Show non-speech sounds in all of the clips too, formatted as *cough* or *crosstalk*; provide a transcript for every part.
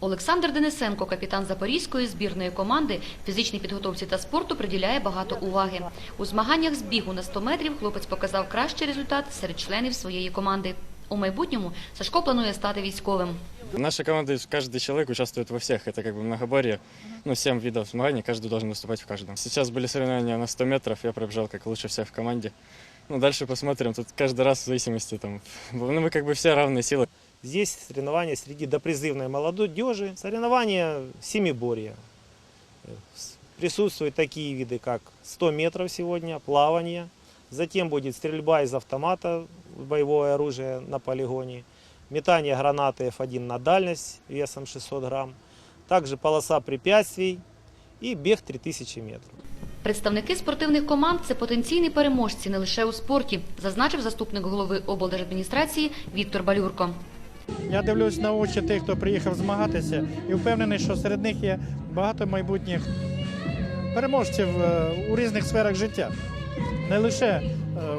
Олександр Денисенко, капітан Запорізької збірної команди, фізичній підготовці та спорту приділяє багато уваги. У змаганнях з бігу на 100 метрів хлопець показав кращий результат серед членів своєї команди. У майбутньому Сашко планує стати військовим. В нашей команде каждый человек участвует во всех. Это как бы многоборье. Ну, семь видов змаганий, каждый должен выступать в каждом. Сейчас были соревнования на 100 метров, я пробежал как лучше всех в команде. Ну, дальше посмотрим. Тут каждый раз в зависимости там. *laughs* Ну, мы как бы все равные силы. Здесь соревнования среди допризывной молодежи, соревнования семиборья. Э, с- Присутствуют такие виды, как 100 метров сегодня, плавание, затем будет стрельба из автомата, боевое оружие на полигоне, метание гранаты F1 на дальность весом 600 грамм, также полоса препятствий и бег 3000 метров. Представники спортивних команд це потенційні переможці не лише у спорті, зазначив заступник голови облдержадміністрації Віктор Балюрко. Я дивлюсь на очі тих, хто приїхав змагатися, і впевнений, що серед них є багато майбутніх переможців е, у різних сферах життя. Не лише е,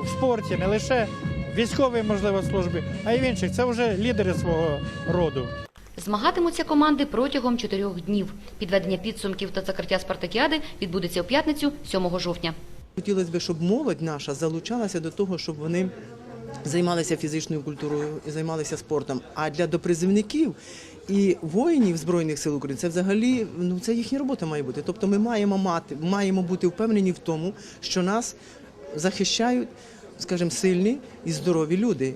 в спорті, не лише в військовій, можливо, службі, а й в інших. Це вже лідери свого роду. Змагатимуться команди протягом чотирьох днів. Підведення підсумків та закриття спартакіади відбудеться у п'ятницю, 7 жовтня. Хотілося б, щоб молодь наша залучалася до того, щоб вони займалися фізичною культурою і займалися спортом. А для допризивників і воїнів Збройних сил України це взагалі ну це їхня робота має бути. Тобто ми маємо мати, маємо бути впевнені в тому, що нас захищають, скажімо, сильні і здорові люди.